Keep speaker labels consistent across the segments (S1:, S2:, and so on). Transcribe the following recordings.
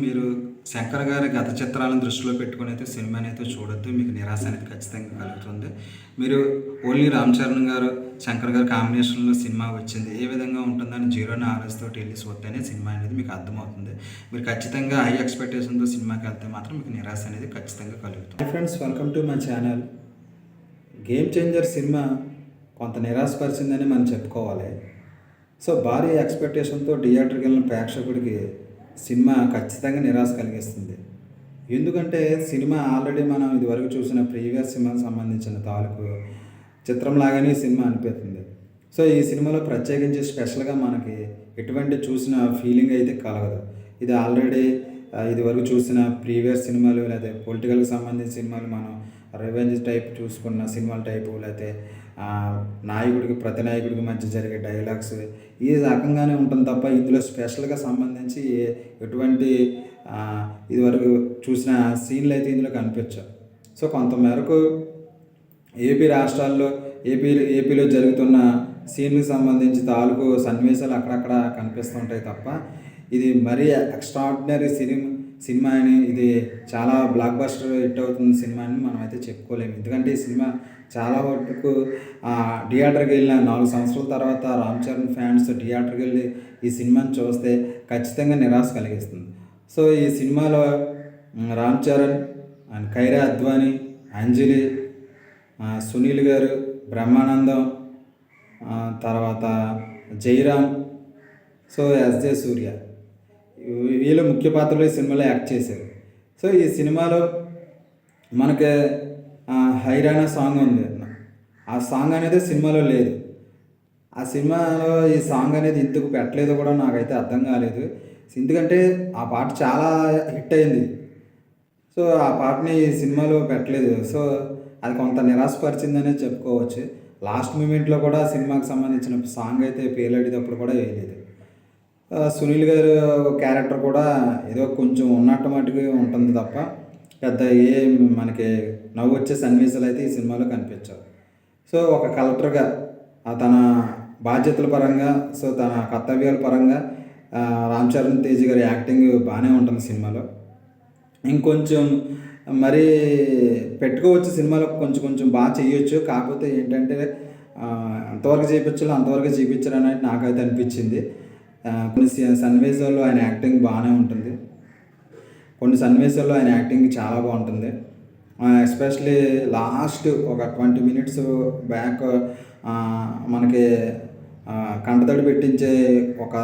S1: మీరు శంకర్ గారి గత చిత్రాలను దృష్టిలో పెట్టుకుని అయితే సినిమాని అయితే చూడొద్దు మీకు నిరాశ అనేది ఖచ్చితంగా కలుగుతుంది. మీరు ఓన్లీ రామ్ చరణ్ గారు శంకర్ గారి కాంబినేషన్లో సినిమా వచ్చింది ఏ విధంగా ఉంటుందని జీరో నాలెడ్జ్ తోటి వెళ్ళి చూస్తేనే సినిమా అనేది మీకు అర్థమవుతుంది. మీరు ఖచ్చితంగా హై ఎక్స్పెక్టేషన్తో సినిమాకి వెళ్తే మాత్రం మీకు నిరాశ అనేది ఖచ్చితంగా కలుగుతుంది. Friends welcome to my channel. Game changer cinema కొంత నిరాశపరిచిందని మనం చెప్పుకోవాలి. సో భారీ ఎక్స్పెక్టేషన్తో థియేటర్కి వెళ్ళిన ప్రేక్షకుడికి సినిమా ఖచ్చితంగా నిరాశ కలిగిస్తుంది. ఎందుకంటే సినిమా ఆల్రెడీ మనం ఇదివరకు చూసిన ప్రీవియస్ సినిమాకి సంబంధించిన తాలూకు చిత్రం లాగానే సినిమా అనిపిస్తుంది. సో ఈ సినిమాలో ప్రత్యేకించి స్పెషల్గా మనకి ఎటువంటి చూసిన ఫీలింగ్ అయితే కలగదు. ఇది ఆల్రెడీ ఇదివరకు చూసిన ప్రీవియస్ సినిమాలు లేదా పొలిటికల్కి సంబంధించిన సినిమాలు మనం రెవెన్యూ టైప్ చూసుకున్న సినిమాల టైపు లేకపోతే నాయకుడికి ప్రతి నాయకుడికి మధ్య జరిగే డైలాగ్స్ ఈ రకంగానే ఉంటుంది తప్ప ఇందులో స్పెషల్గా సంబంధించి ఎటువంటి ఇదివరకు చూసిన సీన్లు అయితే ఇందులో కనిపించవు. సో కొంత మేరకు ఏపీ రాష్ట్రాల్లో ఏపీ ఏపీలో జరుగుతున్న సీన్లకు సంబంధించి తాలూకు సన్నివేశాలు అక్కడక్కడ కనిపిస్తుంటాయి తప్ప ఇది మరీ ఎక్స్ట్రాడినరీ సినిమా సినిమా అని ఇది చాలా బ్లాక్ బస్టర్ హిట్ అవుతుంది సినిమా అని మనం అయితే చెప్పుకోలేము. ఎందుకంటే ఈ సినిమా చాలా వరకు థియేటర్కి వెళ్ళిన నాలుగు సంవత్సరాల తర్వాత రామ్ చరణ్ ఫ్యాన్స్ థియేటర్కి వెళ్ళి ఈ సినిమాని చూస్తే ఖచ్చితంగా నిరాశ కలిగిస్తుంది. సో ఈ సినిమాలో రామ్ చరణ్ అండ్ ఖైరా అద్వానీ అంజలి సునీల్ గారు బ్రహ్మానందం తర్వాత Jayaram so S J Surya. వీళ్ళు ముఖ్య పాత్రలో ఈ సినిమాలో యాక్ట్ చేశారు. సో ఈ సినిమాలో మనకి హైరానా సాంగ్ ఉంది. ఆ సాంగ్ అనేది సినిమాలో లేదు. ఆ సినిమాలో ఈ సాంగ్ అనేది ఇందుకు పెట్టలేదో కూడా నాకైతే అర్థం కాలేదు. ఎందుకంటే ఆ పాట చాలా హిట్ అయింది. సో ఆ పాటని ఈ సినిమాలో పెట్టలేదు. సో అది కొంత నిరాశపరిచిందనే చెప్పుకోవచ్చు. లాస్ట్ మూమెంట్లో కూడా సినిమాకి సంబంధించిన సాంగ్ అయితే పేలాడేటప్పుడు కూడా వేయలేదు. సునీల్ గారు క్యారెక్టర్ కూడా ఏదో కొంచెం ఉన్నట్టు మటుకు ఉంటుంది తప్ప పెద్ద ఏ మనకి నవ్వు వచ్చే సన్నివేశాలు అయితే ఈ సినిమాలో కనిపించవు. సో ఒక కలెక్టర్గా తన బాధ్యతల పరంగా సో తన కర్తవ్యాల పరంగా రామ్ చరణ్ తేజ్ గారి యాక్టింగ్ బాగానే ఉంటుంది సినిమాలో. ఇంకొంచెం మరి పెట్టుకోవచ్చు సినిమాలో కొంచెం కొంచెం బాగా చేయొచ్చు కాకపోతే ఏంటంటే అంతవరకు చేయించాలో అంతవరకు చేయించారు అనేది నాకైతే అనిపించింది. కొన్ని సన్నివేశాల్లో ఆయన యాక్టింగ్ బాగానే ఉంటుంది. కొన్ని సన్నివేశాల్లో ఆయన యాక్టింగ్ చాలా బాగుంటుంది. ఎస్పెషలీ లాస్ట్ ఒక ట్వంటీ మినిట్స్ బ్యాక్ మనకి కంటతడి పెట్టించే ఒక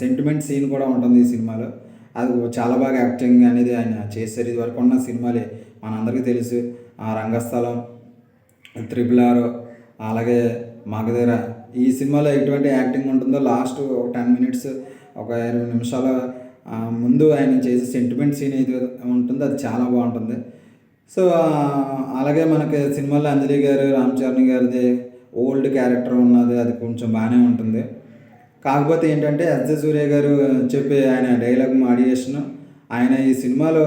S1: సెంటిమెంట్ సీన్ కూడా ఉంటుంది ఈ సినిమాలో. అది చాలా బాగా యాక్టింగ్ అనేది ఆయన చేశారు. ఇది వరకు ఉన్న సినిమాలే మనందరికీ తెలుసు. ఆ రంగస్థలం త్రిబుల్ ఆర్ అలాగే మగధీర ఈ సినిమాలో ఎటువంటి యాక్టింగ్ ఉంటుందో లాస్ట్ ఒక టెన్ మినిట్స్ ఒక ఇరవై నిమిషాల ముందు ఆయన చేసే సెంటిమెంట్ సీన్ ఏది ఉంటుందో అది చాలా బాగుంటుంది. సో అలాగే మనకి సినిమాలో అంజలి గారు రామ్ చరణ్ గారిది ఓల్డ్ క్యారెక్టర్ ఉన్నది అది కొంచెం బాగానే ఉంటుంది. కాకపోతే ఏంటంటే ఎస్జే సూర్య గారు చెప్పే ఆయన డైలాగ్ మాడియేషన్ ఆయన ఈ సినిమాలో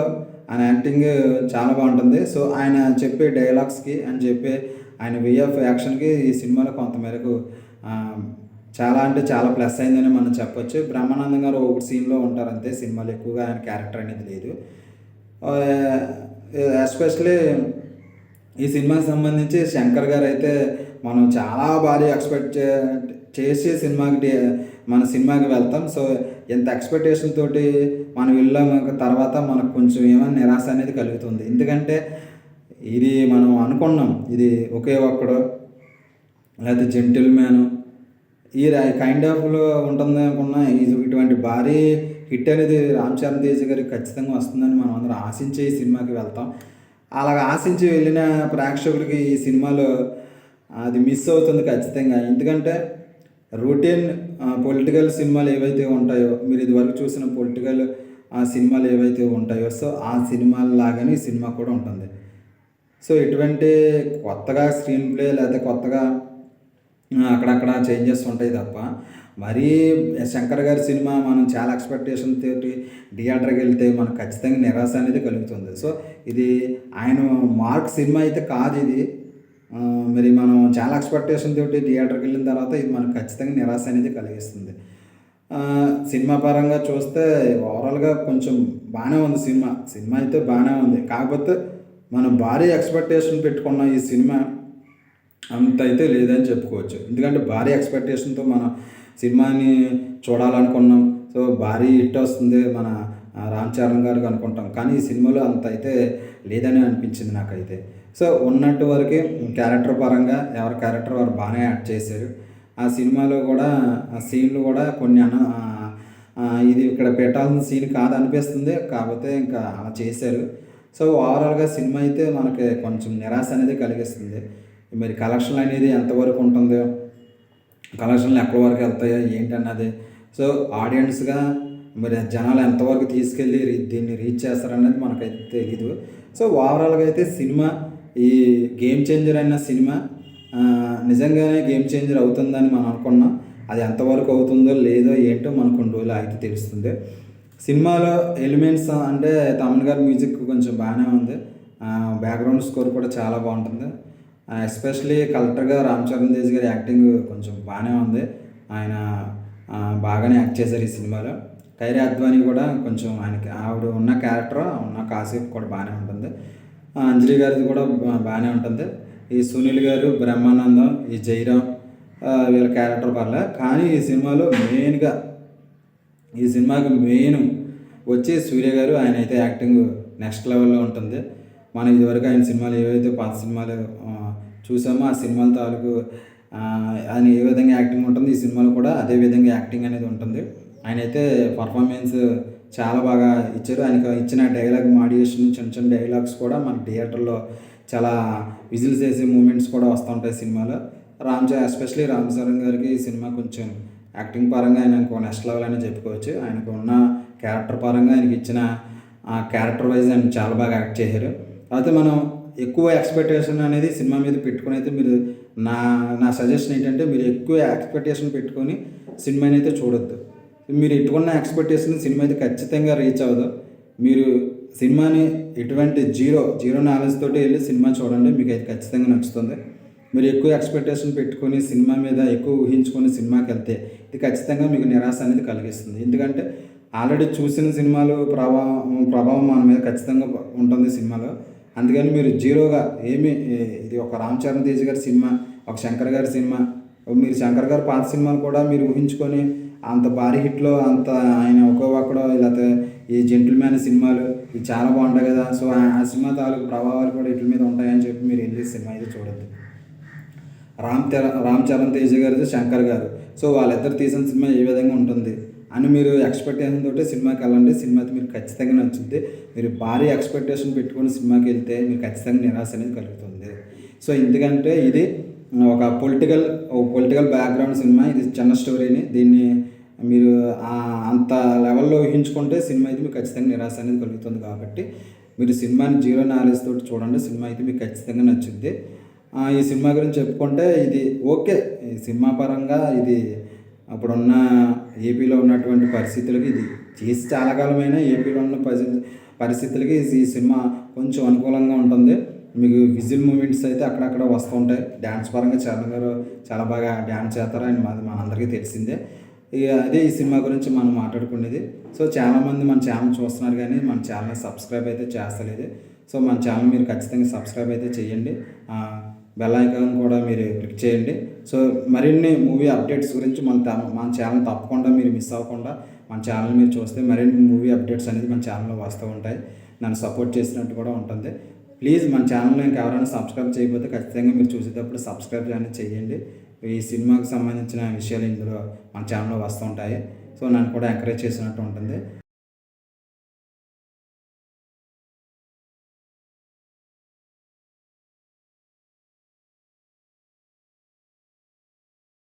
S1: ఆయన యాక్టింగ్ చాలా బాగుంటుంది. సో ఆయన చెప్పే డైలాగ్స్కి అని చెప్పే ఆయన వే ఆఫ్ యాక్షన్కి ఈ సినిమాలో కొంతమేరకు చాలా అంటే చాలా ప్లస్ అయిందని మనం చెప్పొచ్చు. బ్రహ్మానందం గారు ఒక సీన్లో ఉంటారు అంతే సినిమాలు ఎక్కువగా ఆయన క్యారెక్టర్ అనేది లేదు. ఎస్పెషలీ ఈ సినిమాకి సంబంధించి శంకర్ గారు అయితే మనం చాలా భారీ ఎక్స్పెక్ట్ చే చేసి సినిమాకి మన సినిమాకి వెళ్తాం. సో ఎంత ఎక్స్పెక్టేషన్ తోటి మనం వెళ్ళాం తర్వాత మనకు కొంచెం ఏమైనా నిరాశ అనేది కలుగుతుంది. ఎందుకంటే ఇది మనం అనుకున్నాం ఇది ఒకే ఒక్కడు లేకపోతే జెంటిల్ మ్యాను ఈ కైండ్ ఆఫ్లో ఉంటుంది అనుకున్న. ఇది ఇటువంటి భారీ హిట్ అనేది రామ్ చరణ్ తేజ్ గారికి ఖచ్చితంగా వస్తుందని మనం అందరం ఆశించి ఈ సినిమాకి వెళ్తాం. అలాగ ఆశించి వెళ్ళిన ప్రేక్షకులకి ఈ సినిమాలో అది మిస్ అవుతుంది ఖచ్చితంగా. ఎందుకంటే రొటీన్ పొలిటికల్ సినిమాలు ఏవైతే ఉంటాయో మీరు ఇదివరకు చూసిన పొలిటికల్ సినిమాలు ఏవైతే ఉంటాయో సో ఆ సినిమాల లాగానే ఈ సినిమా కూడా ఉంటుంది. సో ఎటువంటి కొత్తగా స్క్రీన్ ప్లే లేకపోతే కొత్తగా అక్కడక్కడ చేంజెస్ ఉంటాయి తప్ప. మరీ శంకర్ గారి సినిమా మనం చాలా ఎక్స్పెక్టేషన్ తోటి థియేటర్కి వెళ్తే మనకు ఖచ్చితంగా నిరాశ అనేది కలుగుతుంది. సో ఇది ఆయన మార్క్ సినిమా అయితే కాదు ఇది. మరి మనం చాలా ఎక్స్పెక్టేషన్ తోటి థియేటర్కి వెళ్ళిన తర్వాత ఇది మనకు ఖచ్చితంగా నిరాశ అనేది కలిగిస్తుంది. సినిమా పరంగా చూస్తే ఓవరాల్గా కొంచెం బాగానే ఉంది సినిమా. సినిమా అయితే బాగానే ఉంది. కాకపోతే మనం భారీ ఎక్స్పెక్టేషన్ పెట్టుకున్న ఈ సినిమా అంత అయితే లేదని చెప్పుకోవచ్చు. ఎందుకంటే భారీ ఎక్స్పెక్టేషన్తో మన సినిమాని చూడాలనుకున్నాం. సో భారీ హిట్ వస్తుంది మన రామ్ చరణ్ గారికి అనుకుంటాం. కానీ ఈ సినిమాలో అంత అయితే లేదని అనిపించింది నాకైతే. సో ఉన్నట్టు వరకు క్యారెక్టర్ పరంగా ఎవరి క్యారెక్టర్ వారు బాగానే యాడ్ చేశారు. ఆ సినిమాలో కూడా ఆ సీన్లు కూడా కొన్ని అన ఇది ఇక్కడ పెట్టాల్సిన సీన్ కాదనిపిస్తుంది. కాకపోతే ఇంకా అలా చేశారు. సో ఓవరాల్గా సినిమా అయితే మనకి కొంచెం నిరాశ అనేది కలిగిస్తుంది. మరి కలెక్షన్ అనేది ఎంతవరకు ఉంటుందో కలెక్షన్లు ఎక్కడి వరకు వెళ్తాయో ఏంటన్నది. సో ఆడియన్స్గా మరి జనాలు ఎంతవరకు తీసుకెళ్ళి దీన్ని రీచ్ చేస్తారనేది మనకైతే తెలీదు. సో ఓవరాల్గా అయితే సినిమా ఈ గేమ్ చేంజర్ అన్న సినిమా నిజంగానే గేమ్ చేంజర్ అవుతుందని మనం అనుకున్నాం. అది ఎంతవరకు అవుతుందో లేదో ఏంటో మనకు కొన్ని రోజులు అయితే తెలుస్తుంది. సినిమాలో ఎలిమెంట్స్ అంటే తమన్ గారి మ్యూజిక్ కొంచెం బాగానే ఉంది. బ్యాక్గ్రౌండ్ స్కోర్ కూడా చాలా బాగుంటుంది. ఎస్పెషలీ కలెక్టర్గా రామ్ చరణ్ తేజ్ గారి యాక్టింగ్ కొంచెం బాగానే ఉంది. ఆయన బాగానే యాక్ట్ చేశారు ఈ సినిమాలో. ఖైరీ అద్వానీ కూడా కొంచెం ఆయనకి ఆవిడ ఉన్న క్యారెక్టర్ ఉన్న కాసేపు కూడా బాగానే ఉంటుంది. అంజలి గారిది కూడా బాగానే ఉంటుంది. ఈ సునీల్ గారు బ్రహ్మానందం ఈ జైరామ్ వీళ్ళ క్యారెక్టర్ పర్లే. కానీ ఈ సినిమాలో మెయిన్గా ఈ సినిమాకి మెయిన్ వచ్చి సూర్య గారు ఆయన అయితే యాక్టింగ్ నెక్స్ట్ లెవెల్లో ఉంటుంది. మనం ఇదివరకు ఆయన సినిమాలు ఏవైతే పాత సినిమాలు చూసామో? ఆ సినిమాల తాలూకు ఆయన ఏ విధంగా యాక్టింగ్ ఉంటుంది ఈ సినిమాలో కూడా అదే విధంగా యాక్టింగ్ అనేది ఉంటుంది. ఆయన అయితే పర్ఫార్మెన్స్ చాలా బాగా ఇచ్చారు. ఆయనకు ఇచ్చిన డైలాగ్ మాడియేషన్ చిన్న చిన్న డైలాగ్స్ కూడా మన థియేటర్లో చాలా విజిల్స్ వేసే మూమెంట్స్ కూడా వస్తూ ఉంటాయి సినిమాలో. రామ్ ఎస్పెషలీ రామ్ చరణ్ గారికి ఈ సినిమా కొంచెం యాక్టింగ్ పరంగా ఆయనకు నెక్స్ట్ లెవెల్ అని చెప్పుకోవచ్చు. ఆయనకు ఉన్న క్యారెక్టర్ పరంగా ఆయనకి ఇచ్చిన ఆ క్యారెక్టర్ వైజ్ ఆయన చాలా బాగా యాక్ట్ చేశారు. అయితే మనం ఎక్కువ ఎక్స్పెక్టేషన్ అనేది సినిమా మీద పెట్టుకుని అయితే మీరు నా నా సజెషన్ ఏంటంటే మీరు ఎక్కువ ఎక్స్పెక్టేషన్ పెట్టుకొని సినిమాని అయితే చూడొద్దు. మీరు ఎట్టుకున్న ఎక్స్పెక్టేషన్ సినిమా అయితే ఖచ్చితంగా రీచ్ అవ్వదు. మీరు సినిమాని ఎటువంటి జీరో జీరో నాలెడ్జ్ తోటి వెళ్ళి సినిమా చూడండి మీకు అయితే ఖచ్చితంగా నచ్చుతుంది. మీరు ఎక్కువ ఎక్స్పెక్టేషన్ పెట్టుకొని సినిమా మీద ఎక్కువ ఊహించుకొని సినిమాకి వెళ్తే ఇది ఖచ్చితంగా మీకు నిరాశ అనేది కలిగిస్తుంది. ఎందుకంటే ఆల్రెడీ చూసిన సినిమాలు ప్రభావం ప్రభావం మన మీద ఖచ్చితంగా ఉంటుంది సినిమాలో. అందుకని మీరు జీరోగా ఏమి ఇది ఒక రామ్ చరణ్ తేజ్ గారి సినిమా ఒక శంకర్ గారి సినిమా మీరు శంకర్ గారి పాత సినిమాలు కూడా మీరు ఊహించుకొని అంత భారీ హిట్లో అంత ఆయన ఒక్కో ఒక్కడో లేకపోతే ఈ జెంటిల్మ్యాన్ సినిమాలు ఇవి చాలా బాగుంటాయి కదా. సో ఆ ఆ సినిమా తాలూకు ప్రభావాలు కూడా వీటి మీద ఉంటాయని చెప్పి మీరు వెళ్ళి సినిమా అయితే చూడద్దు. రామ్ తెర రామ్ చరణ్ తేజ్ గారిది శంకర్ గారు. సో వాళ్ళిద్దరు తీసిన సినిమా ఏ విధంగా ఉంటుంది? అని మీరు ఎక్స్పెక్టేషన్ తోటి సినిమాకి వెళ్ళండి. సినిమా అయితే మీరు ఖచ్చితంగా నచ్చుద్ది మీరు భారీ ఎక్స్పెక్టేషన్ పెట్టుకొని సినిమాకి వెళ్తే మీకు ఖచ్చితంగా నిరాశ అనేది కలుగుతుంది. సో ఎందుకంటే ఇది ఒక పొలిటికల్ ఒక పొలిటికల్ బ్యాక్గ్రౌండ్ సినిమా. ఇది చిన్న స్టోరీని దీన్ని మీరు అంత లెవెల్లో ఊహించుకుంటే సినిమా అయితే మీకు ఖచ్చితంగా నిరాశ అనేది కలుగుతుంది కాబట్టి మీరు సినిమాని జీరో నాలెడ్జ్ తోటి చూడండి. సినిమా అయితే మీకు ఖచ్చితంగా నచ్చుద్ది. ఈ సినిమా గురించి చెప్పుకుంటే ఇది ఓకే. ఈ సినిమా పరంగా ఇది అప్పుడున్న ఏపీలో ఉన్నటువంటి పరిస్థితులకి ఇది చేసి చాలా కాలమైన ఏపీలో ఉన్న పరిస్థితి పరిస్థితులకి ఈ సినిమా కొంచెం అనుకూలంగా ఉంటుంది. మీకు విజిల్ మూమెంట్స్ అయితే అక్కడక్కడ వస్తూ ఉంటాయి. డ్యాన్స్ పరంగా చరణ్ గారు చాలా బాగా డ్యాన్స్ చేస్తారు. అని మాది మనందరికీ తెలిసిందే. ఇక అదే ఈ సినిమా గురించి మనం మాట్లాడుకునేది. సో చాలామంది మన ఛానల్ చూస్తున్నారు కానీ మన ఛానల్ సబ్స్క్రైబ్ అయితే చేస్తలేదు. సో మన ఛానల్ మీరు ఖచ్చితంగా సబ్స్క్రైబ్ అయితే చేయండి. బెల్ ఐకాన్ కూడా మీరు క్లిక్ చేయండి. సో మరిన్ని మూవీ అప్డేట్స్ గురించి మన తా- మన ఛానల్ తప్పకుండా మీరు మిస్ అవ్వకుండా మన ఛానల్ మీరు చూస్తే మరిన్ని మూవీ అప్డేట్స్ అనేది మన ఛానల్లో వస్తూ ఉంటాయి. నన్ను సపోర్ట్ చేసినట్టు కూడా ఉంటుంది. ప్లీజ్ మన ఛానల్లో ఇంకెవరైనా సబ్స్క్రైబ్ చేయకపోతే ఖచ్చితంగా మీరు చూసేటప్పుడు సబ్స్క్రైబ్ అనేది చేయండి. ఈ సినిమాకి సంబంధించిన విషయాలు ఇందులో మన ఛానల్లో వస్తూ ఉంటాయి. సో నన్ను కూడా ఎంకరేజ్ చేసినట్టు ఉంటుంది.